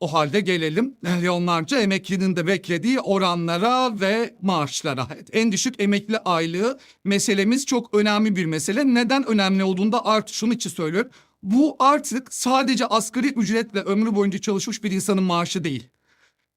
O halde gelelim milyonlarca emeklinin de beklediği oranlara ve maaşlara. En düşük emekli aylığı meselemiz çok önemli bir mesele. Neden önemli olduğunda artık şunu için söylüyorum. Bu artık sadece asgari ücretle ömrü boyunca çalışmış bir insanın maaşı değil.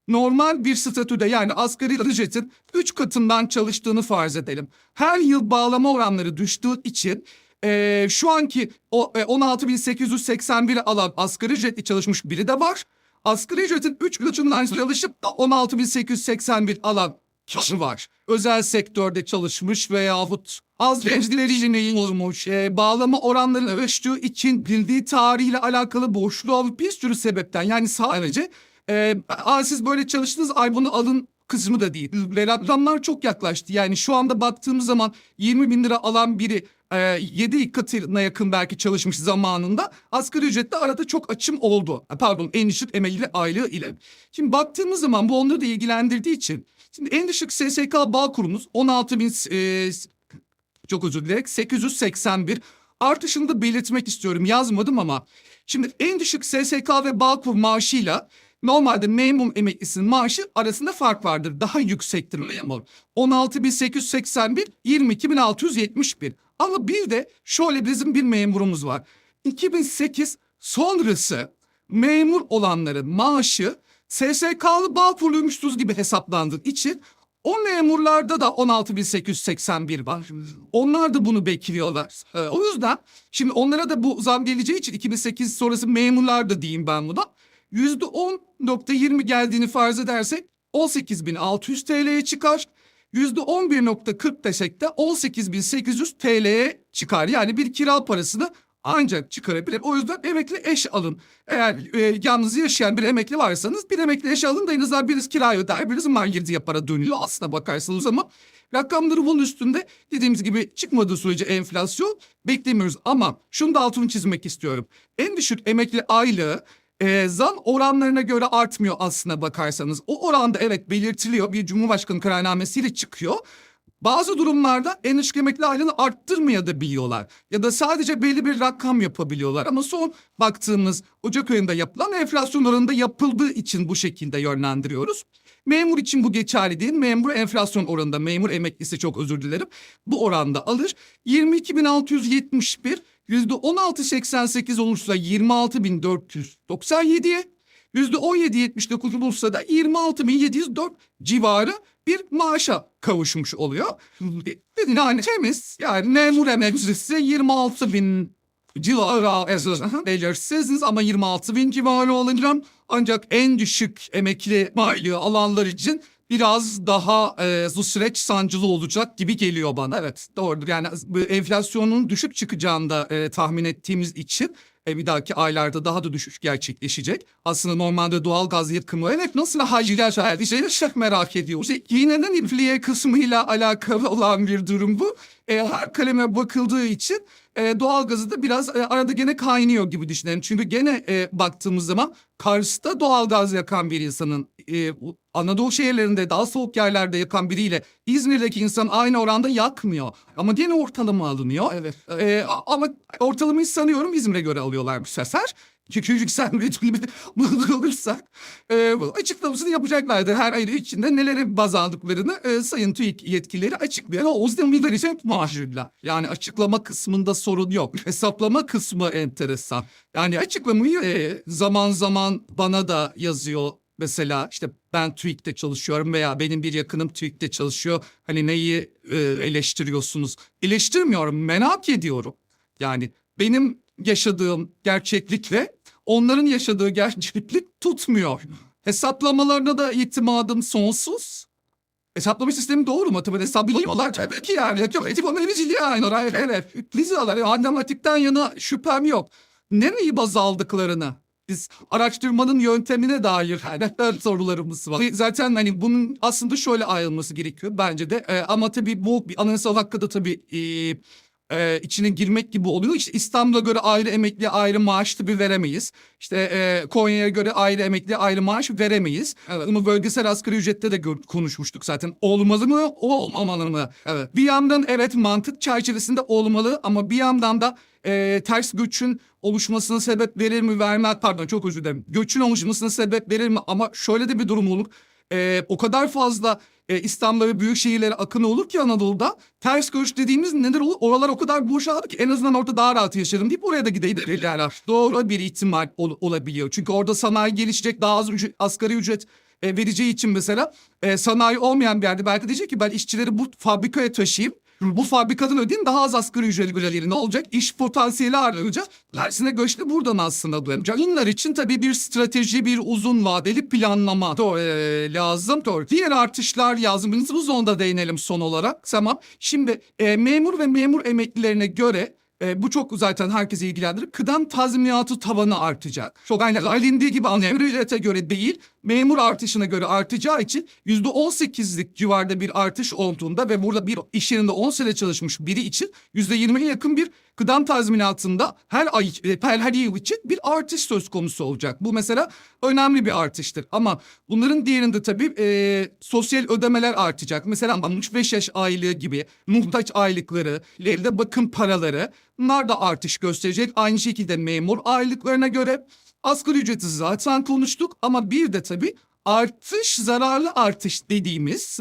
Normal bir statüde yani asgari ücretin 3 katından çalıştığını farz edelim. Her yıl bağlama oranları düştüğü için eee, şu anki o e, 16.881'i alan asgari ücretli çalışmış biri de var. Asgari ücretin 3 katından çalışıp da 16.881 alan kişi var. Özel sektörde çalışmış veyahut az gençleri için olmuş. E, bağlama oranlarının ölçtüğü için bildiği tarihle alakalı boşluğu bir sürü sebepten yani sadece e, Aa, siz böyle çalıştınız ay bunu alın kısmı da değil. Rakamlar çok yaklaştı. Yani şu anda baktığımız zaman 20 bin lira alan biri e, 7 katına yakın belki çalışmış zamanında asgari ücretle arada çok açım oldu. Pardon en düşük emekli aylığı ile. Şimdi baktığımız zaman bu onları da ilgilendirdiği için şimdi en düşük SSK bağ kurumuz 16 bin e, çok özür dilerim 881 artışını da belirtmek istiyorum yazmadım ama şimdi en düşük SSK ve Bağkur maaşıyla normalde memur emeklisinin maaşı arasında fark vardır. Daha yüksektir memur. 16.881 22.671 ama bir de şöyle bizim bir memurumuz var. 2008 sonrası memur olanların maaşı SSK'lı Bağkur'luymuşuz gibi hesaplandığı için o memurlarda da 16.881 var. Onlar da bunu bekliyorlar. Ee, o yüzden şimdi onlara da bu zam geleceği için 2008 sonrası memurlar da diyeyim ben buna. %10.20 geldiğini farz edersek 18.600 TL'ye çıkar. %11.40 desek de 18.800 TL'ye çıkar. Yani bir kira parasını ancak çıkarabilir. O yüzden emekli eş alın. Eğer e, yalnız yaşayan bir emekli varsanız bir emekli eş alın da en azından biriniz kirayı öder, biriniz margirdiye para dönüyor aslına bakarsanız ama rakamları bunun üstünde dediğimiz gibi çıkmadığı sürece enflasyon beklemiyoruz. Ama şunu da altını çizmek istiyorum. En düşük emekli aylığı e, zam oranlarına göre artmıyor aslına bakarsanız. O oranda evet belirtiliyor bir Cumhurbaşkanı kararnamesiyle çıkıyor. Bazı durumlarda en düşük emekli aylığını arttırmaya da biliyorlar. Ya da sadece belli bir rakam yapabiliyorlar. Ama son baktığımız Ocak ayında yapılan enflasyon oranında yapıldığı için bu şekilde yönlendiriyoruz. Memur için bu geçerli değil. Memur enflasyon oranında, memur emeklisi çok özür dilerim. Bu oranda alır. 22.671 %16.88 olursa 26.497'ye, %17.79 olursa da 26.704 civarı bir maaşa kavuşmuş oluyor. Hani temiz yani memur emeklisi 26 bin civarı belirsiz ama 26 bin civarı olacağım. Ancak en düşük emekli maliye alanlar için biraz daha e, bu süreç sancılı olacak gibi geliyor bana. Evet doğrudur yani enflasyonun düşük çıkacağını da e, tahmin ettiğimiz için e, bir dahaki aylarda daha da düşüş gerçekleşecek. Aslında normalde doğal gaz yakımı evet nasıl hacılar şahit şey çok merak ediyoruz. E, Yineden infliye kısmıyla alakalı olan bir durum bu. E, her kaleme bakıldığı için e, doğalgazı da biraz e, arada gene kaynıyor gibi düşünelim. Çünkü gene e, baktığımız zaman Kars'ta doğalgaz yakan bir insanın e, Anadolu şehirlerinde daha soğuk yerlerde yakan biriyle İzmir'deki insan aynı oranda yakmıyor. Ama gene ortalama alınıyor. Evet. E, ama ortalamayı sanıyorum İzmir'e göre alıyorlar bu sefer. Çünkü yükselme bunu olursak e, açıklamasını yapacaklardır. Her ayın içinde nelere baz aldıklarını e, Sayın TÜİK yetkilileri açıklıyor. O yüzden bir için maaşlılar. Yani açıklama kısmında sorun yok. Hesaplama kısmı enteresan. Yani açıklamayı e, zaman zaman bana da yazıyor. Mesela işte ben TÜİK'te çalışıyorum veya benim bir yakınım TÜİK'te çalışıyor. Hani neyi e, eleştiriyorsunuz? Eleştirmiyorum, merak ediyorum. Yani benim yaşadığım gerçeklikle onların yaşadığı gerçeklik tutmuyor. Hesaplamalarına da itimadım sonsuz. Hesaplama sistemi doğru matematik hesaplıyorlar tabii ki yani. Analiz yani. Evet, evet. Lizalar, matematikten yana şüphem yok. Nereyi baz aldıklarını biz araştırmanın yöntemine dair hani sorularımız var. Zaten hani bunun aslında şöyle ayrılması gerekiyor bence de. Ee, ama tabii bu bir anayasal hakkı da tabii e, e, içine girmek gibi oluyor. İşte İstanbul'a göre ayrı emekli ayrı maaş tabii veremeyiz. İşte e, Konya'ya göre ayrı emekli ayrı maaş veremeyiz. Evet. Ama bölgesel asgari ücrette de konuşmuştuk zaten. Olmalı mı? Olmamalı mı? Evet. Bir yandan evet mantık çerçevesinde olmalı ama bir yandan da e, ters göçün oluşmasına sebep verir mi vermez pardon çok özür dilerim. Göçün oluşmasına sebep verir mi ama şöyle de bir durum olur. Ee, o kadar fazla e, İstanbul'a ve büyük şehirlere akın olur ki Anadolu'da ters göç dediğimiz nedir olur? Oralar o kadar boşalır ki en azından orada daha rahat yaşarım deyip oraya da giderler. Doğru bir ihtimal ol- olabiliyor. Çünkü orada sanayi gelişecek daha az ücret, asgari ücret e, vereceği için mesela e, sanayi olmayan bir yerde belki diyecek ki ben işçileri bu fabrikaya taşıyayım. Bu fabrikadan ödeyeyim daha az asgari ücret göreleri ne olacak? İş potansiyeli artacak. Tersine göç de buradan aslında duyacak. Bunlar için tabii bir strateji, bir uzun vadeli planlama doğru, e, lazım. Doğru. Diğer artışlar lazım. Biz bu zonda değinelim son olarak. Tamam. Şimdi e, memur ve memur emeklilerine göre e, bu çok zaten herkesi ilgilendirir. Kıdem tazminatı tavanı artacak. Çok aynen alindiği gibi anlayın. Ücrete göre değil, memur artışına göre artacağı için yüzde 18'lik civarda bir artış olduğunda ve burada bir iş yerinde 10 sene çalışmış biri için yüzde 20'ye yakın bir kıdem tazminatında her ay e, her, her yıl için bir artış söz konusu olacak. Bu mesela önemli bir artıştır. Ama bunların diğerinde tabii e, sosyal ödemeler artacak. Mesela 65 yaş aylığı gibi muhtaç aylıkları, ileride bakım paraları bunlar da artış gösterecek. Aynı şekilde memur aylıklarına göre asgari ücreti zaten konuştuk ama bir de tabii artış zararlı artış dediğimiz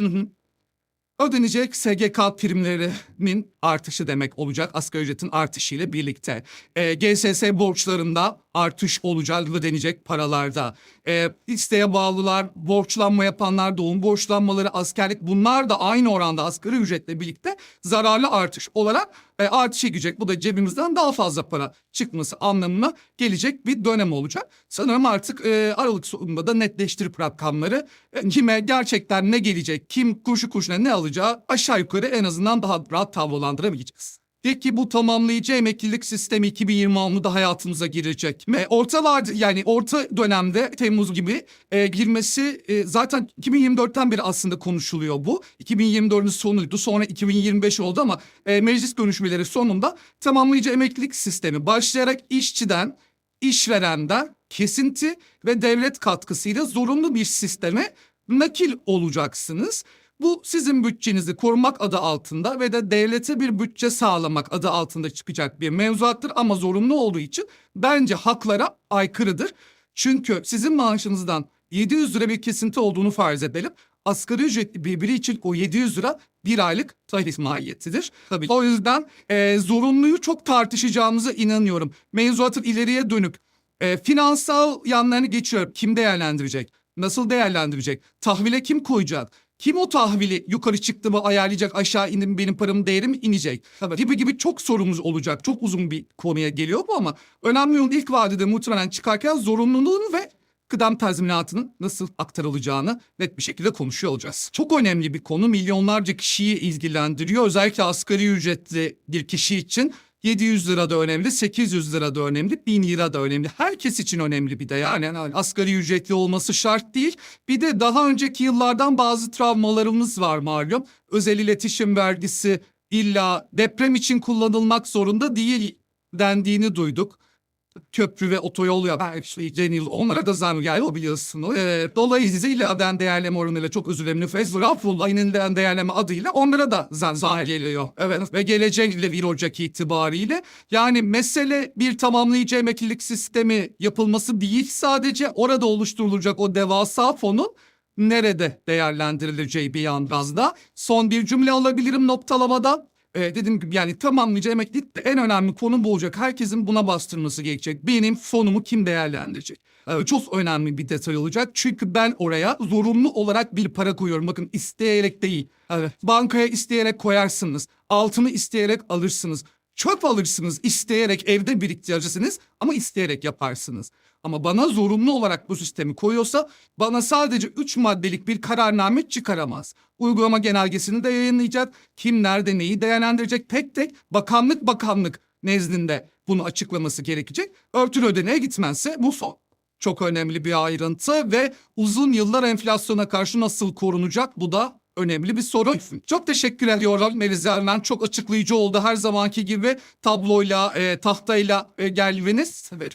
ödenecek SGK primlerinin artışı demek olacak asgari ücretin artışıyla birlikte. E, GSS borçlarında artış olacak ödenecek paralarda. E, isteğe bağlılar, borçlanma yapanlar, doğum borçlanmaları, askerlik bunlar da aynı oranda asgari ücretle birlikte zararlı artış olarak e, artışa gidecek. Bu da cebimizden daha fazla para çıkması anlamına gelecek bir dönem olacak. Sanırım artık e, Aralık sonunda da netleştirip rakamları e, kime gerçekten ne gelecek, kim kurşu kurşuna ne alacağı aşağı yukarı en azından daha rahat tablolandırabileceğiz. Peki bu tamamlayıcı emeklilik sistemi 2026'da hayatımıza girecek mi? Ortalar yani orta dönemde Temmuz gibi e, girmesi e, zaten 2024'ten beri aslında konuşuluyor bu. 2024'ün sonuydu sonra 2025 oldu ama e, meclis görüşmeleri sonunda tamamlayıcı emeklilik sistemi başlayarak işçiden, işverenden kesinti ve devlet katkısıyla zorunlu bir sisteme nakil olacaksınız. Bu sizin bütçenizi korumak adı altında ve de devlete bir bütçe sağlamak adı altında çıkacak bir mevzuattır ama zorunlu olduğu için bence haklara aykırıdır. Çünkü sizin maaşınızdan 700 lira bir kesinti olduğunu farz edelim. Asgari ücretli birbiri için o 700 lira bir aylık tahsis maliyetidir. Tabii. O yüzden e, zorunluyu çok tartışacağımıza inanıyorum. Mevzuatın ileriye dönük e, finansal yanlarını geçiyorum. Kim değerlendirecek? Nasıl değerlendirecek? Tahvile kim koyacak? Kim o tahvili yukarı çıktı ayarlayacak aşağı indi mi benim paramın değeri mi inecek? Tabii. Gibi gibi çok sorumuz olacak. Çok uzun bir konuya geliyor bu ama önemli olan ilk vadede muhtemelen çıkarken zorunluluğunu ve kıdem tazminatının nasıl aktarılacağını net bir şekilde konuşuyor olacağız. Çok önemli bir konu milyonlarca kişiyi ilgilendiriyor. Özellikle asgari ücretli bir kişi için 700 lira da önemli, 800 lira da önemli, 1000 lira da önemli. Herkes için önemli bir de yani. yani asgari ücretli olması şart değil. Bir de daha önceki yıllardan bazı travmalarımız var malum. Özel iletişim vergisi illa deprem için kullanılmak zorunda değil dendiğini duyduk köprü ve otoyol Cenil onlara da zam geliyor biliyorsunuz. Ee, dolayısıyla den değerleme oranıyla çok özür dilerim. Nüfes Raffullah yeniden değerleme adıyla onlara da zam, zam geliyor. Evet ve gelecek ile 1 Ocak itibariyle yani mesele bir tamamlayıcı emeklilik sistemi yapılması değil sadece orada oluşturulacak o devasa fonun nerede değerlendirileceği bir yandan da. Son bir cümle alabilirim noktalamadan. Ee, dediğim gibi yani tamamlayıcı emeklilik en önemli konu bu olacak. Herkesin buna bastırması gerekecek. Benim fonumu kim değerlendirecek? Ee, çok önemli bir detay olacak. Çünkü ben oraya zorunlu olarak bir para koyuyorum. Bakın isteyerek değil. Evet. Bankaya isteyerek koyarsınız. Altını isteyerek alırsınız. Çöp alırsınız isteyerek evde biriktirirsiniz ama isteyerek yaparsınız. Ama bana zorunlu olarak bu sistemi koyuyorsa bana sadece 3 maddelik bir kararname çıkaramaz. Uygulama genelgesini de yayınlayacak. Kim nerede neyi değerlendirecek tek tek bakanlık bakanlık nezdinde bunu açıklaması gerekecek. Örtülü ödeneğe gitmezse bu son. Çok önemli bir ayrıntı ve uzun yıllar enflasyona karşı nasıl korunacak bu da önemli bir soru. Çok teşekkür ediyorum Melis Ermen. Çok açıklayıcı oldu her zamanki gibi tabloyla, e, tahtayla e, geldiniz. Severim.